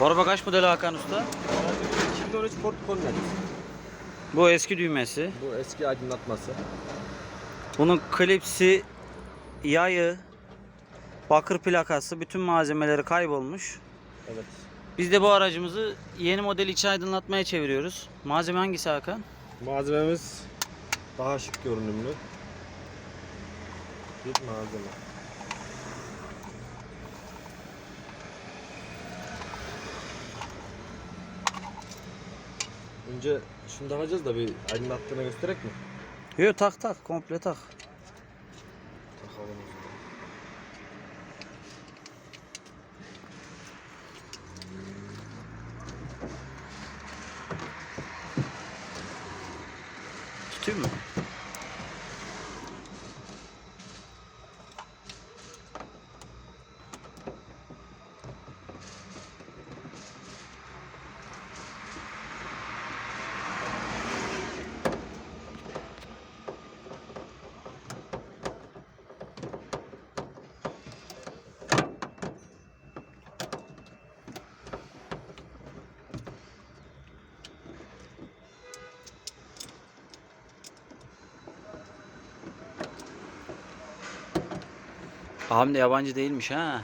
Bu araba kaç model Hakan Usta? 2013 Ford Connect. Bu eski düğmesi. Bu eski aydınlatması. Bunun klipsi, yayı, bakır plakası, bütün malzemeleri kaybolmuş. Evet. Biz de bu aracımızı yeni model iç aydınlatmaya çeviriyoruz. Malzeme hangisi Hakan? Malzememiz daha şık görünümlü. Bir malzeme. Önce şunu takacağız da bir aydınlattığını göstererek mi? Yok tak tak komple tak. Takalım o zaman. Abim de yabancı değilmiş ha.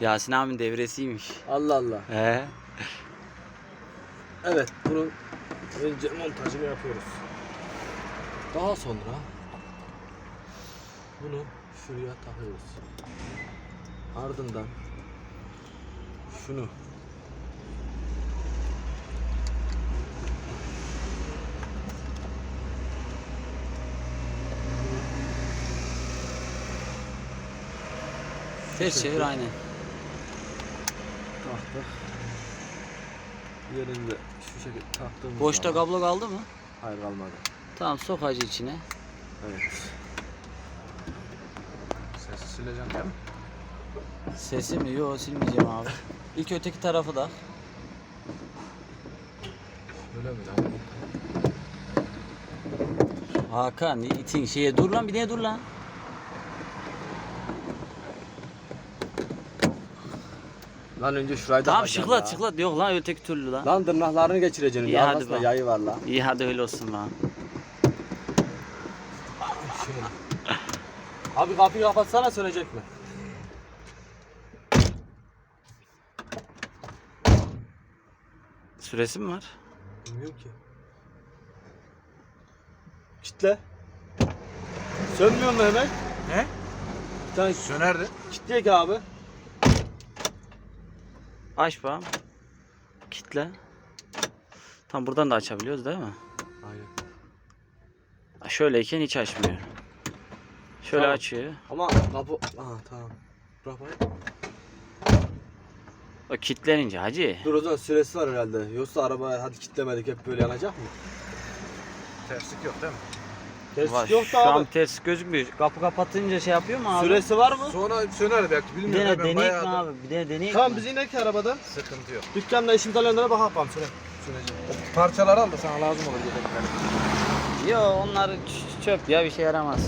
Yasin abinin devresiymiş. Allah Allah. He. Evet, bunun önce montajını yapıyoruz. Daha sonra bunu şuraya takıyoruz. Ardından şunu Ters çevir aynen. taktık. Yerinde şu şekilde taktığımız Boşta zaman- kablo kaldı mı? Hayır kalmadı. Tamam sok hacı içine. Evet. Sesi sileceğim değil mi? Sesi mi? Yok silmeyeceğim abi. İlk öteki tarafı da. Öyle mi lan? Hakan itin şeye dur lan bir de dur lan. Lan önce şurayı Tamam takacağım şıklat ya. şıklat yok lan öteki türlü lan. Lan tırnaklarını geçireceksin. İyi, Ya hadi be. yayı var lan. İyi hadi öyle olsun lan. Abi kapıyı kapatsana sönecek mi? Süresi mi var? Bilmiyorum ki. Kitle. Sönmüyor mu hemen? Ne? Bir tane Sönerdi. kitleyek abi. Aç bakalım. Kitle. Tam buradan da açabiliyoruz değil mi? Aynen. Ha, Şöyleyken hiç açmıyor. Şöyle Tamam. açıyor. Ama kapı... Aha tamam. Bırak bakayım. O kilitlenince hacı. Dur o zaman süresi var herhalde. Yoksa araba hadi kitlemedik hep böyle yanacak mı? Terslik yok değil mi? Ters Var. yok Şu da an abi. ters gözükmüyor. Kapı kapatınca şey yapıyor mu abi? Süresi var mı? Sonra söner belki Bir bilmiyorum. de ben deneyek bayağı mi abi? Bir de deneyek Tamam mi? biz inek arabadan. Sıkıntı yok. Dükkanda işimiz alanlara bakalım süre. Süreceğim. O parçaları al da sana lazım olur yedekler. Yo onlar ç- çöp ya bir şey yaramaz.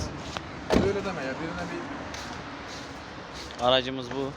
Öyle deme ya birine bir Aracımız bu.